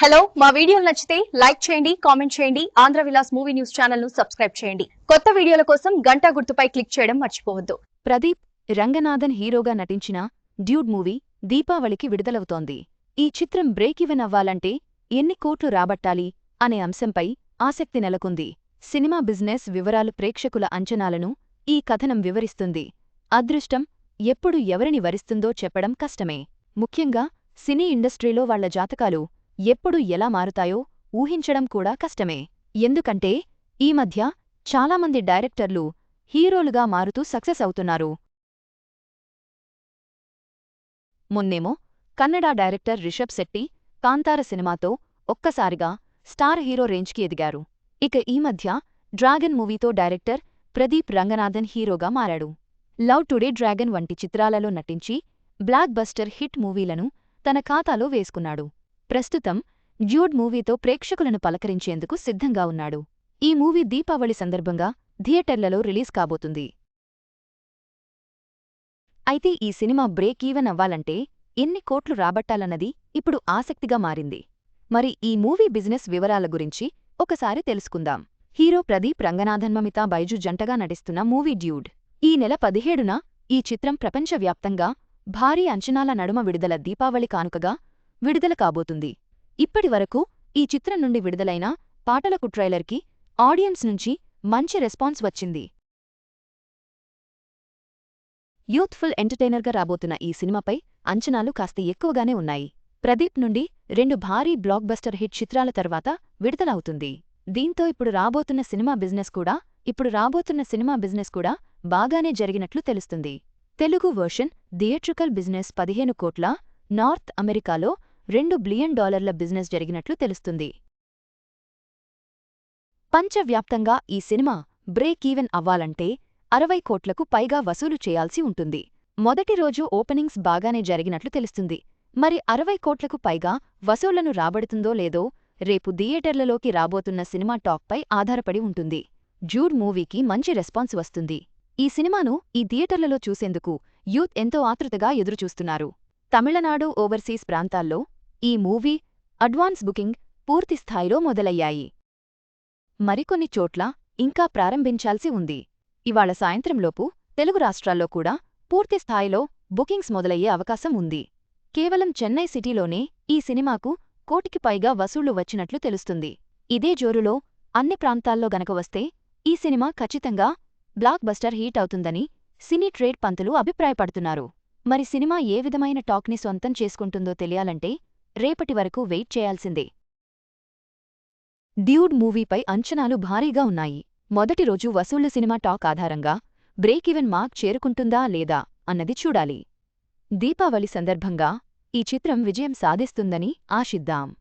Hello మా వీడియోలు నచ్చితే లైక్ చేయండి కామెంట్ చేయండి ఆంధ్ర విలాస్ మూవీ న్యూస్ ఛానల్ను సబ్స్క్రైబ్ చేయండి. కొత్త వీడియోల కోసం గంట గుర్తుపై క్లిక్ చేయడం మర్చిపోవద్దు. ప్రదీప్ రంగనాథన్ హీరోగా నటించిన డ్యూడ్ మూవీ దీపావళికి విడుదలవుతోంది. ఈ చిత్రం బ్రేక్ ఈవెన్ అవ్వాలంటే ఎన్ని కోట్లు రాబట్టాలి అనే అంశంపై ఆసక్తి నెలకొంది. సినిమా బిజినెస్ వివరాలు ప్రేక్షకుల అంచనాలను ఈ కథనం వివరిస్తుంది. అదృష్టం ఎప్పుడు ఎవరిని వరిస్తుందో చెప్పడం కష్టమే. ముఖ్యంగా సినీ ఇండస్ట్రీలో వాళ్ళ జాతకాలు ఎప్పుడు ఎలా మారుతాయో ఊహించడం కూడా కష్టమే. ఎందుకంటే ఈ మధ్య చాలామంది డైరెక్టర్లు హీరోలుగా మారుతూ సక్సెస్ అవుతున్నారు. మొన్నేమో కన్నడ డైరెక్టర్ రిషబ్ శెట్టి కాంతార సినిమాతో ఒక్కసారిగా స్టార్ హీరో రేంజ్కి ఎదిగారు. ఇక ఈ మధ్య డ్రాగన్ మూవీతో డైరెక్టర్ ప్రదీప్ రంగనాథన్ హీరోగా మారాడు. లవ్ టుడే డ్రాగన్ వంటి చిత్రాలలో నటించి బ్లాక్ బస్టర్ హిట్ మూవీలను తన ఖాతాలో వేసుకున్నాడు. ప్రస్తుతం డ్యూడ్ మూవీతో ప్రేక్షకులను పలకరించేందుకు సిద్ధంగా ఉన్నాడు. ఈ మూవీ దీపావళి సందర్భంగా థియేటర్లలో రిలీజ్ కాబోతుంది. అయితే ఈ సినిమా బ్రేక్ ఈవెన్ అవ్వాలంటే ఎన్ని కోట్లు రాబట్టాలన్నది ఇప్పుడు ఆసక్తిగా మారింది. మరి ఈ మూవీ బిజినెస్ వివరాల గురించి ఒకసారి తెలుసుకుందాం. హీరో ప్రదీప్ రంగనాథన్ మమితా బైజు జంటగా నటిస్తున్న మూవీ డ్యూడ్. ఈ నెల పదిహేడున ఈ చిత్రం ప్రపంచవ్యాప్తంగా భారీ అంచనాల నడుమ విడుదల దీపావళి కానుకగా విడుదల కాబోతుంది. ఇప్పటి వరకు ఈ చిత్రం నుండి విడుదలైన పాటలకు ట్రైలర్కి ఆడియన్స్ నుంచి మంచి రెస్పాన్స్ వచ్చింది. యూత్ఫుల్ ఎంటర్టైనర్గా రాబోతున్న ఈ సినిమాపై అంచనాలు కాస్త ఎక్కువగానే ఉన్నాయి. ప్రదీప్ నుండి రెండు భారీ బ్లాక్ బస్టర్ హిట్ చిత్రాల తర్వాత విడుదలవుతుంది. దీంతో ఇప్పుడు రాబోతున్న సినిమా బిజినెస్ కూడా ఇప్పుడు రాబోతున్న సినిమా బిజినెస్ కూడా బాగానే జరిగినట్లు తెలుస్తుంది. తెలుగు వర్షన్ థియేట్రికల్ బిజినెస్ పదిహేను కోట్ల నార్త్ అమెరికాలో రెండు బిలియన్ డాలర్ల బిజినెస్ జరిగినట్లు తెలుస్తుంది. పంచవ్యాప్తంగా ఈ సినిమా బ్రేక్ ఈవెన్ అవ్వాలంటే అరవై కోట్లకు పైగా వసూలు చేయాల్సి ఉంటుంది. మొదటి రోజు ఓపెనింగ్స్ బాగానే జరిగినట్లు తెలుస్తుంది. మరి అరవై కోట్లకు పైగా వసూళ్ళను రాబడుతుందో లేదో రేపు థియేటర్లలోకి రాబోతున్న సినిమా టాక్పై ఆధారపడి ఉంటుంది. జూడ్ మూవీకి మంచి రెస్పాన్స్ వస్తుంది. ఈ సినిమాను ఈ థియేటర్లలో చూసేందుకు యూత్ ఎంతో ఆతృతగా ఎదురుచూస్తున్నారు. తమిళనాడు ఓవర్సీస్ ప్రాంతాల్లో ఈ మూవీ అడ్వాన్స్ బుకింగ్ పూర్తి స్థాయిలో మొదలయ్యాయి. మరికొన్ని చోట్ల ఇంకా ప్రారంభించాల్సి ఉంది. ఇవాళ సాయంత్రంలోపు తెలుగు రాష్ట్రాల్లో కూడా పూర్తి స్థాయిలో బుకింగ్స్ మొదలయ్యే అవకాశం ఉంది. కేవలం చెన్నై సిటీలోనే ఈ సినిమాకు కోటికి పైగా వసూళ్ళు వచ్చినట్లు తెలుస్తుంది. ఇదే జోరులో అన్ని ప్రాంతాల్లో గనక వస్తే ఈ సినిమా ఖచ్చితంగా బ్లాక్ బస్టర్ హీట్ అవుతుందని సినీ ట్రేడ్ పంతులు అభిప్రాయపడుతున్నారు. మరి సినిమా ఏ విధమైన టాక్ని సొంతం చేసుకుంటుందో తెలియాలంటే రేపటి వరకు వెయిట్ చేయాల్సిందే. డ్యూడ్ మూవీపై అంచనాలు భారీగా ఉన్నాయి. మొదటి రోజు వసూళ్ళు సినిమా టాక్ ఆధారంగా బ్రేక్ ఈవెన్ మార్క్ చేరుకుంటుందా లేదా అన్నది చూడాలి. దీపావళి సందర్భంగా ఈ చిత్రం విజయం సాధిస్తుందని ఆశిద్దాం.